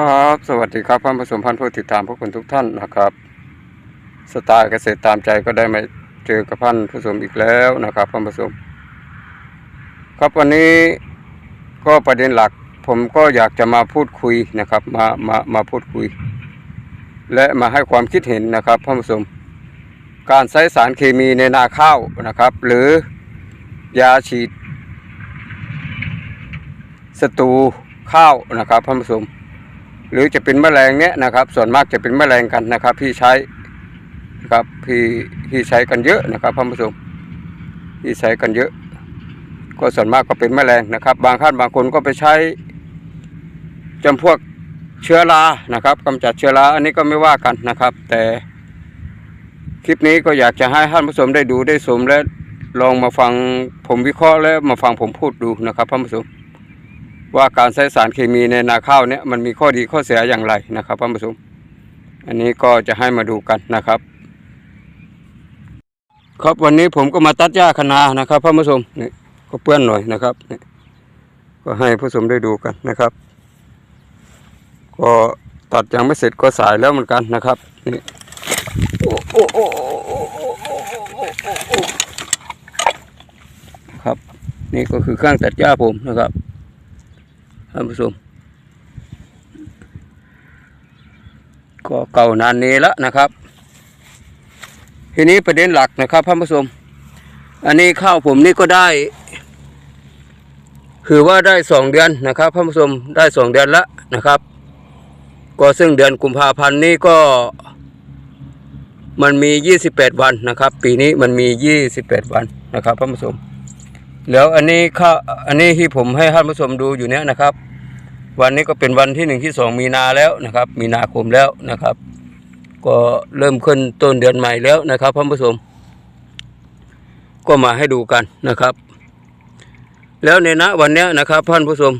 ครับ สวัสดีครับท่านผู้ชมพันธุ์ผู้ติดตามพวกคุณทุกท่านนะครับสไตล์เกษตรตามใจก็ได้มาเจอกับท่านผู้ชมอีกแล้วนะครับท่านผู้ชมครับวันนี้ก็ประเด็นหลัก ผมก็อยากจะมาพูดคุยนะครับ มามามาพูดคุย และมาให้ความคิดเห็นนะครับท่านผู้ชมการใช้สารเคมีในนาข้าวนะครับ หรือยาฉีดศัตรูข้าวนะครับท่านผู้ชม หรือจะเป็นแมลงเนี้ยนะครับ ส่วนมากจะเป็นแมลงกันนะครับที่ใช้นะครับที่ที่ใช้กันเยอะนะครับท่านผู้ชมที่ใช้กันเยอะ ก็ส่วนมากก็เป็นแมลงนะครับ บางท่านบางคนก็ไปใช้จำพวกเชื้อรานะครับกำจัดเชื้อราอันนี้ก็ไม่ว่ากันนะครับ แต่คลิปนี้ก็อยากจะให้ท่านผู้ชมได้ดูได้ชมและลองมาฟังผมวิเคราะห์และมาฟังผมพูดดูนะครับท่านผู้ชม ว่าการใช้สารเคมีในนาข้าวเนี่ยมันมีข้อดีข้อเสียอย่างไรนะครับท่านผู้ชมอันนี้ก็จะให้มาดูกันนะครับ ครับวันนี้ผมก็มาตัดหญ้าคะนานะครับท่านผู้ชมนี่ก็เปื้อนหน่อยนะครับนี่ก็ให้ผู้ชมได้ดูกันนะครับ ก็ตัดยังไม่เสร็จก็สายแล้วเหมือนกันนะครับนี่ครับ นี่ก็คือเครื่องตัดหญ้าผมนะครับ ท่านผู้ชมก็เก่านานนี้แล้วนะครับ ทีนี้ประเด็นหลักนะครับท่านผู้ชมอันนี้ข้าวผมนี่ก็ได้ คือว่าได้สองเดือนนะครับท่านผู้ชมได้สองเดือนแล้วนะครับ ก็ซึ่งเดือนกุมภาพันธ์นี้ก็มันมียี่สิบแปดวันนะครับ ปีนี้มันมียี่สิบแปดวันนะครับท่านผู้ชม แล้วอันนี้ข้าอันนี้ที่ผมให้ท่านผู้ชมดูอยู่เนี้ยนะครับ วันนี้ก็เป็นวันที่หนึ่งที่สองมีนาแล้วนะครับ มีนาคมแล้วนะครับ ก็เริ่มขึ้นต้นเดือนใหม่แล้วนะครับท่านผู้ชมก็มาให้ดูกันนะครับ แล้วในณวันเนี้ยนะครับท่านผู้ชม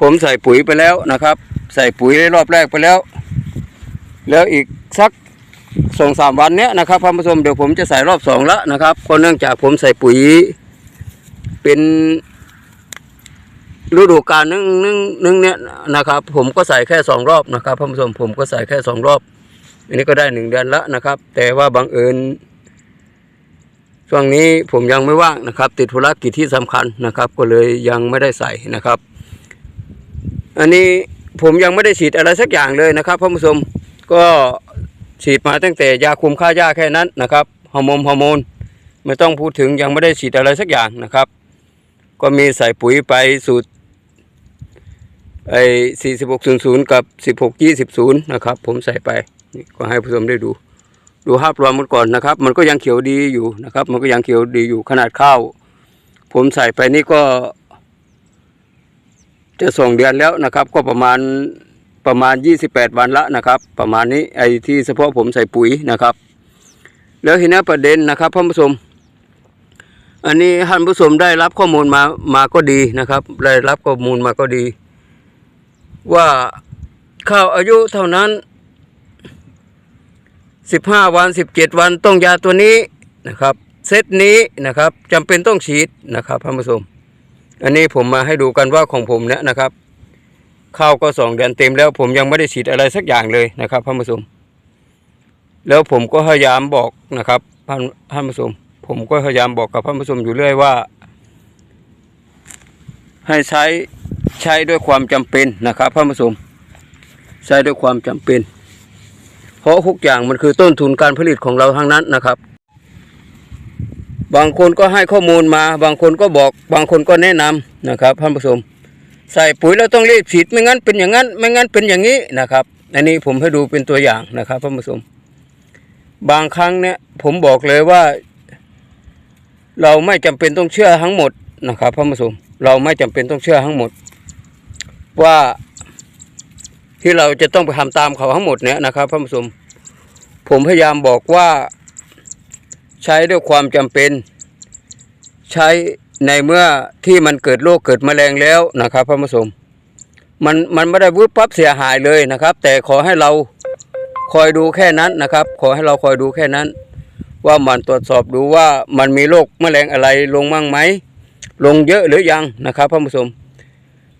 ผมใส่ปุ๋ยไปแล้วนะครับ ใส่ปุ๋ยรอบแรกไปแล้ว แล้วอีกสักสองสามวันเนี้ยนะครับท่านผู้ชมเดี๋ยวผมจะใส่รอบสองล้วนะครับก็เนื่องจากผมใส่ปุ๋ย เป็นฤดูกาลนึงนึงนึงเนี่ยนะครับ ผมก็ใส่แค่สองรอบนะครับท่านผู้ชมผมก็ใส่แค่สองรอบ อันนี้ก็ได้หนึ่งเดือนล้วนะครับ แต่ว่าบังเอิญช่วงนี้ผมยังไม่ว่างนะครับ ติดธุรกิจที่สำคัญนะครับ ก็เลยยังไม่ได้ใส่นะครับ อันนี้ผมยังไม่ได้ฉีดอะไรสักอย่างเลยนะครับท่านผู้ชมก็ฉีดมาตั้งแต่ยาคุมค่าหญ้าแค่นั้นนะครับฮอร์โมนฮอร์โมนไม่ต้องพูดถึงยังไม่ได้ฉีดอะไรสักอย่างนะครับ ก็มีใส่ปุ๋ยไปสูตรไอ้สี่สิบหกศูนย์ศูนย์กับสิบหกยี่สิบศูนย์นะครับผมใส่ไปนี่ก็ให้ผู้ชมได้ดู ดูภาพรวมมันก่อนนะครับ มันก็ยังเขียวดีอยู่นะครับ มันก็ยังเขียวดีอยู่ขนาดข้าว ผมใส่ไปนี่ก็ จะส่งเดือนแล้วนะครับ ก็ประมาณประมาณยี่สิบแปดวันละนะครับ ประมาณนี้ไอ้ที่เฉพาะผมใส่ปุ๋ยนะครับ แล้วทีนี้ประเด็นนะครับท่านผู้ชม อันนี้ท่านผู้ชมได้รับข้อมูลมามาก็ดีนะครับ ได้รับข้อมูลมาก็ดี ว่าข้าวอายุเท่านั้นสิบห้าวันสิบเจ็ดวันต้องยาตัวนี้นะครับเซตนี้นะครับจำเป็นต้องฉีดนะครับท่านผู้ชมอันนี้ผมมาให้ดูกันว่าของผมเนี่ยนะครับข้าวก็สองเดือนเต็มแล้ว ผมยังไม่ได้ฉีดอะไรสักอย่างเลยนะครับท่านผู้ชมแล้วผมก็พยายามบอกนะครับท่านท่านผู้ชม ผมก็พยายามบอกกับท่านผู้ชมอยู่เรื่อยว่า ให้ใช้ใช้ด้วยความจำเป็นนะครับท่านผู้ชมใช้ด้วยความจำเป็น เพราะทุกอย่างมันคือต้นทุนการผลิตของเราทั้งนั้นนะครับ บางคนก็ให้ข้อมูลมา บางคนก็บอก บางคนก็แนะนำนะครับท่านผู้ชมใส่ปุ๋ยแล้วต้องรีบฉีดไม่งั้นเป็นอย่างนั้น ไม่งั้นเป็นอย่างนี้นะครับอันนี้ผมให้ดูเป็นตัวอย่างนะครับท่านผู้ชมบางครั้งเนี่ยผมบอกเลยว่า เราไม่จำเป็นต้องเชื่อทั้งหมดนะครับท่านผู้ชมเราไม่จำเป็นต้องเชื่อทั้งหมด ว่าที่เราจะต้องไปทำตามเขาทั้งหมดเนี่ยนะครับท่านผู้ชมผมพยายามบอกว่าใช้ด้วยความจำเป็น ใช้ในเมื่อที่มันเกิดโรคเกิดแมลงแล้วนะครับท่านผู้ชมมันมันไม่ได้วุบปั๊บเสียหายเลยนะครับ แต่ขอให้เราคอยดูแค่นั้นนะครับ ขอให้เราคอยดูแค่นั้น ว่ามันตรวจสอบดูว่ามันมีโรคแมลงอะไรลงมั่งไหม ลงเยอะหรือยังนะครับท่านผู้ชม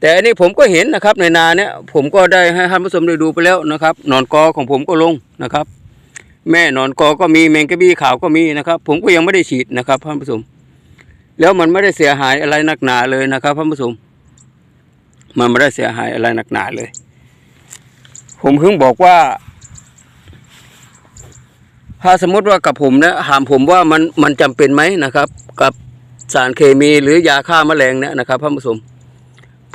แต่อันนี้ผมก็เห็นนะครับในนาเนี่ยผมก็ได้ให้ท่านผู้ชมได้ดูไปแล้วนะครับหนอนกอของผมก็ลงนะครับ แม่หนอนกอก็มีแมงกะบี้ขาวก็มีนะครับ ผมก็ยังไม่ได้ฉีดนะครับท่านผู้ชมแล้วมันไม่ได้เสียหายอะไรหนักหนาเลยนะครับท่านผู้ชมมันไม่ได้เสียหายอะไรหนักหนาเลย ผมเพิ่งบอกว่า ถ้าสมมติว่ากับผมนี่ยถามผมว่ามันมันจำเป็นไหมนะครับ กับสารเคมีหรือยาฆ่าแมลงเนี่ยนะครับท่านผู้ชม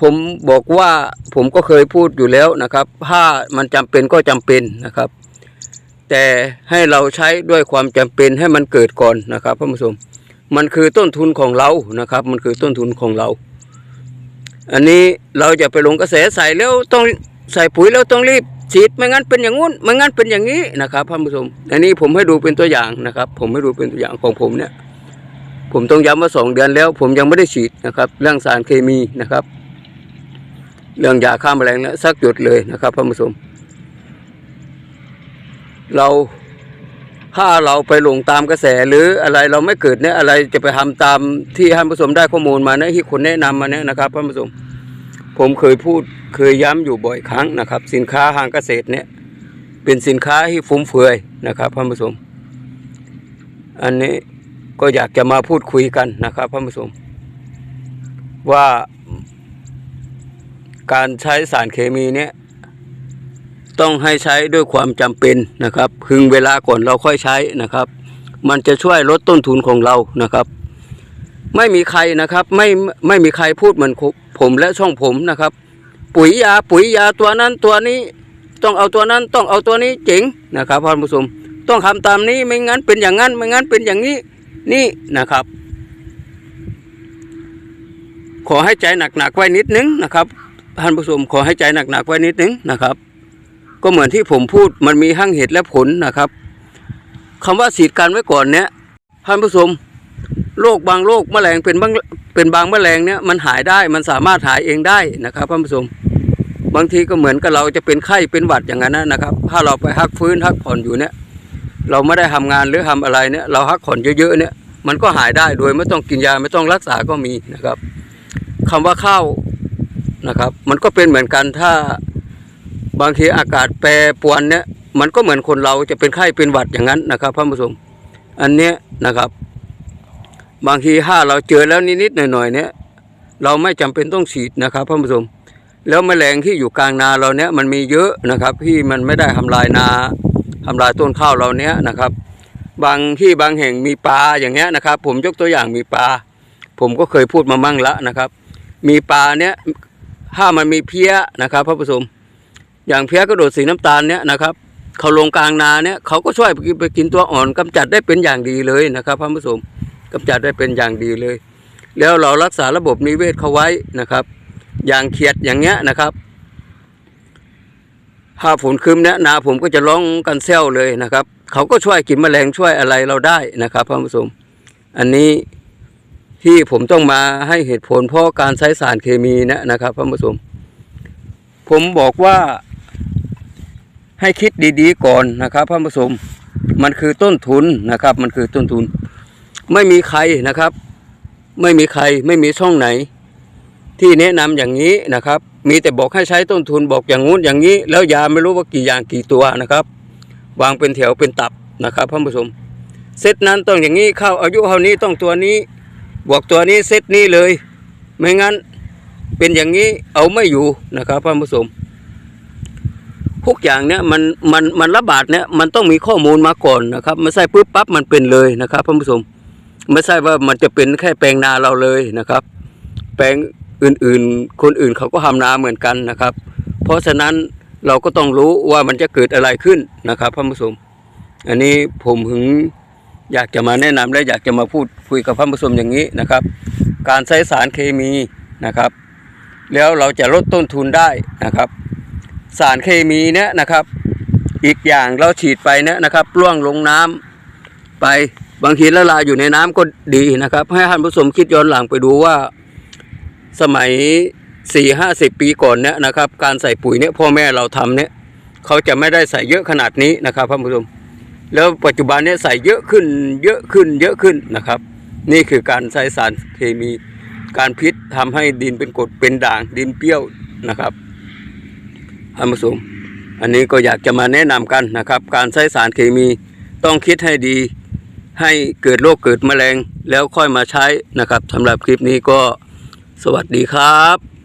ผมบอกว่าผมก็เคยพูดอยู่แล้วนะครับ ถ้ามันจำเป็นก็จำเป็นนะครับ แต่ให้เราใช้ด้วยความจำเป็นให้มันเกิดก่อนนะครับท่านผู้ชมมันคือต้นทุนของเรานะครับ มันคือต้นทุนของเรา อันนี้เราจะไปลงกระแสใส่แล้วต้องใส่ปุ๋ยแล้วต้องรีบ ฉีดไม่งั้นเป็นอย่างงู้นไม่งั้นเป็นอย่างนี้นะครับท่านผู้ชมอันนี้ผมให้ดูเป็นตัวอย่างนะครับ ผมให้ดูเป็นตัวอย่างของผมเนี่ย ผมต้องย้ำว่าสองเดือนแล้ว ผมยังไม่ได้ฉีดนะครับ เรื่องสารเคมีนะครับ เรื่องยาฆ่าแมลงแล้วสักหยดเลยนะครับท่านผู้ชมเราถ้าเราไปหลงตามกระแสหรืออะไรเราไม่เกิดเนี่ยอะไรจะไปทำตามที่ท่านผู้ชมได้ข้อมูลมาเนี่ยที่คนแนะนำมาเนี่ยนะครับท่านผู้ชม ผมเคยพูดเคยย้ำอยู่บ่อยครั้งนะครับ สินค้าทางเกษตรเนี่ย เป็นสินค้าที่ฟุ่มเฟือยนะครับท่านผู้ชมอันนี้ก็อยากจะมาพูดคุยกันนะครับท่านผู้ชมว่าการใช้สารเคมีเนี่ยต้องให้ใช้ด้วยความจำเป็นนะครับ พึงเวลาก่อนเราค่อยใช้นะครับ มันจะช่วยลดต้นทุนของเรานะครับ ไม่มีใครนะครับ ไม่ไม่มีใครพูดเหมือนผมและช่องผมนะครับ ปุ๋ยยาปุ๋ยยาตัวนั้นตัวนี้ต้องเอาตัวนั้นต้องเอาตัวนี้เจ๋งนะครับท่านผู้ชมต้องทำตามนี้ไม่งั้นเป็นอย่างนั้นไม่งั้นเป็นอย่างนี้นี่นะครับ ขอให้ใจหนักๆไว้นิดนึงนะครับท่านผู้ชมขอให้ใจหนักๆไว้นิดนึงนะครับ ก็เหมือนที่ผมพูดมันมีทั้งเหตุและผลนะครับคำว่าสีดกันไว้ก่อนเนี้ยท่านผู้ชม โรคบางโรคแมลงเป็นบางเป็นบางแมลงเนี้ยมันหายได้มันสามารถหายเองได้นะครับท่านผู้ชมบางทีก็เหมือนกับเราจะเป็นไข้เป็นหวัดอย่างนั้นนะครับ ถ้าเราไปพักฟื้นพักผ่อนอยู่เนี้ยเราไม่ได้ทำงานหรือทำอะไรเนี้ยเราพักผ่อนเยอะๆเนี้ยมันก็หายได้โดยไม่ต้องกินยาไม่ต้องรักษาก็มีนะครับคำว่าข้าวนะครับ มันก็เป็นเหมือนกันถ้าบางทีอากาศแปรปรวนเนี่ย มันก็เหมือนคนเราจะเป็นไข้เป็นหวัดอย่างนั้นนะครับท่านผู้ชมอันเนี้ยนะครับ บางทีถ้าเราเจอแล้วนิดๆหน่อยๆเนี่ยเราไม่จำเป็นต้องฉีดนะครับท่านผู้ชมแล้วแมลงที่อยู่กลางนาเราเนี่ยมันมีเยอะนะครับ ที่มันไม่ได้ทำลายนาทำลายต้นข้าวเราเนี้ยนะครับ บางที่บางแห่งมีปลาอย่างเงี้ยนะครับ ผมยกตัวอย่างมีปลา ผมก็เคยพูดมามั่งละนะครับ มีปลาเนี้ยถ้ามันมีเพี้ยนะครับท่านผู้ชมอย่างเพี้ยกระโดดสีน้ำตาลเนี่ยนะครับเขาลงกลางนาเนี่ยเขาก็ช่วยไปกินตัวอ่อนกำจัดได้เป็นอย่างดีเลยนะครับท่านผู้ชม กำจัดได้เป็นอย่างดีเลย แล้วเรารักษาระบบนิเวศเขาไว้นะครับ อย่างเขียดอย่างเงี้ยนะครับถ้าฝนคืมเนี่ยนาผมก็จะร้องกันเซลเลยนะครับ เขาก็ช่วยกินแมลงช่วยอะไรเราได้นะครับท่านผู้ชมอันนี้ที่ผมต้องมาให้เหตุผลเพราะการใช้สารเคมีนะนะครับท่านผู้ชมผมบอกว่าให้คิดดีๆก่อนนะครับท่านผู้ชมมันคือต้นทุนนะครับ มันคือต้นทุน ไม่มีใครนะครับ ไม่มีใครไม่มีช่องไหน ที่แนะนำอย่างนี้นะครับ มีแต่บอกให้ใช้ต้นทุนบอกอย่างงู้นอย่างนี้ แล้วยาไม่รู้ว่ากี่อย่างกี่ตัวนะครับ วางเป็นแถวเป็นตับนะครับท่านผู้ชมเซตนั้นต้องอย่างนี้เข้าอายุเท่านี้ต้องตัวนี้บวกตัวนี้เซตนี้เลย ไม่งั้นเป็นอย่างนี้เอาไม่อยู่นะครับท่านผู้ชมทุกอย่างเนี่ยมันมันมันระบาดเนี่ยมันต้องมีข้อมูลมาก่อนนะครับไม่ใช่ปุ๊บปั๊บมันเป็นเลยนะครับท่านผู้ชม ไม่ใช่ว่ามันจะเป็นแค่แปลงนาเราเลยนะครับ แปลงอื่นๆ คนอื่นเขาก็ทำนาเหมือนกันนะครับ เพราะฉะนั้นเราก็ต้องรู้ว่ามันจะเกิดอะไรขึ้นนะครับท่านผู้ชมอันนี้ผมถึงอยากจะมาแนะนำและอยากจะมาพูดคุยกับท่านผู้ชมอย่างนี้นะครับ การใช้สารเคมีนะครับ แล้วเราจะลดต้นทุนได้นะครับ สารเคมีเนี่ยนะครับ อีกอย่างเราฉีดไปเนี่ยนะครับล่วงลงน้ำไป บางทีละลายอยู่ในน้ำก็ดีนะครับ ให้ท่านผู้ชมคิดย้อนหลังไปดูว่า สมัยสี่ห้าสิบปีก่อนเนี่ยนะครับ การใส่ปุ๋ยเนี่ยพ่อแม่เราทำเนี่ยเขาจะไม่ได้ใส่เยอะขนาดนี้นะครับท่านผู้ชมแล้วปัจจุบันเนี่ยใส่เยอะขึ้น เยอะขึ้น เยอะขึ้นนะครับ นี่คือการใช้สารเคมีการพิษทำให้ดินเป็นกรดเป็นด่างดินเปรี้ยวนะครับท่านผู้ชมอันนี้ก็อยากจะมาแนะนำกันนะครับ การใช้สารเคมีต้องคิดให้ดี ให้เกิดโรคเกิดแมลงแล้วค่อยมาใช้นะครับสำหรับคลิปนี้ก็สวัสดีครับ